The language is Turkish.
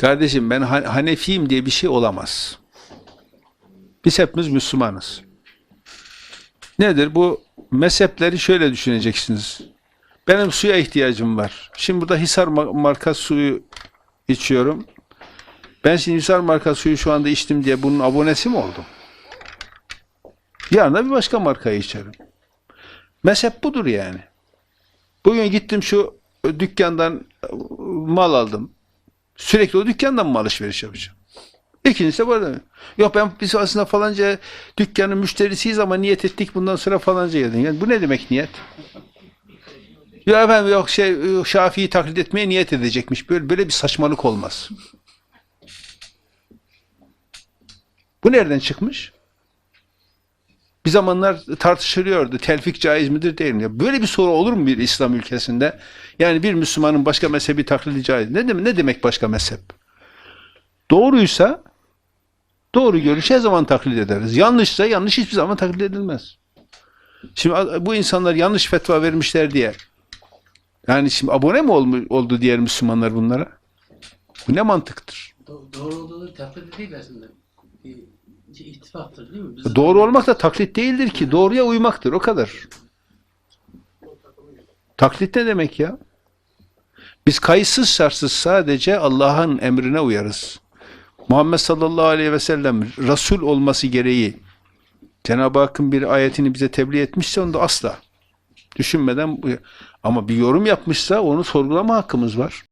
Kardeşim ben Han- Hanefiyim diye bir şey olamaz. Biz hepimiz Müslümanız. Nedir? Bu mezhepleri şöyle düşüneceksiniz. Benim suya ihtiyacım var. Şimdi burada Hisar ma- marka suyu içiyorum. Ben şimdi Hisar marka suyu şu anda içtim diye bunun abonesi mi oldum? Yarın da bir başka markayı içerim. Mezhep budur yani. Bugün gittim şu dükkandan e, mal aldım. Sürekli o dükkandan mı alışveriş yapacağım? İkincisi de bu arada. Yok ben biz aslında falanca dükkanın müşterisiyiz ama niyet ettik bundan sonra falanca geldim. Yani bu ne demek niyet? Ya efendim yok şey Şafii'yi taklit etmeye niyet edecekmiş. Böyle, böyle bir saçmalık olmaz. Bu nereden çıkmış? Bir zamanlar tartışılıyordu. Telfik caiz midir değil mi? Böyle bir soru olur mu bir İslam ülkesinde? Yani bir Müslümanın başka mezhebi taklidi caiz. Ne demek, ne demek başka mezhep? Doğruysa doğru görüş her zaman taklit ederiz. Yanlışsa yanlış hiçbir zaman taklit edilmez. Şimdi bu insanlar yanlış fetva vermişler diye yani şimdi abone mi olmu- oldu diğer Müslümanlar bunlara? Bu ne mantıktır? Do- doğru olduğunu taklit değil aslında. İttifaktır değil mi? Biz Doğru olmak da taklit değildir ki. Doğruya uymaktır. O kadar. Taklit ne demek ya? Biz kayıtsız şartsız sadece Allah'ın emrine uyarız. Muhammed sallallahu aleyhi ve sellem Resul olması gereği Cenab-ı Hakk'ın bir ayetini bize tebliğ etmişse onu da asla düşünmeden ama bir yorum yapmışsa onu sorgulama hakkımız var.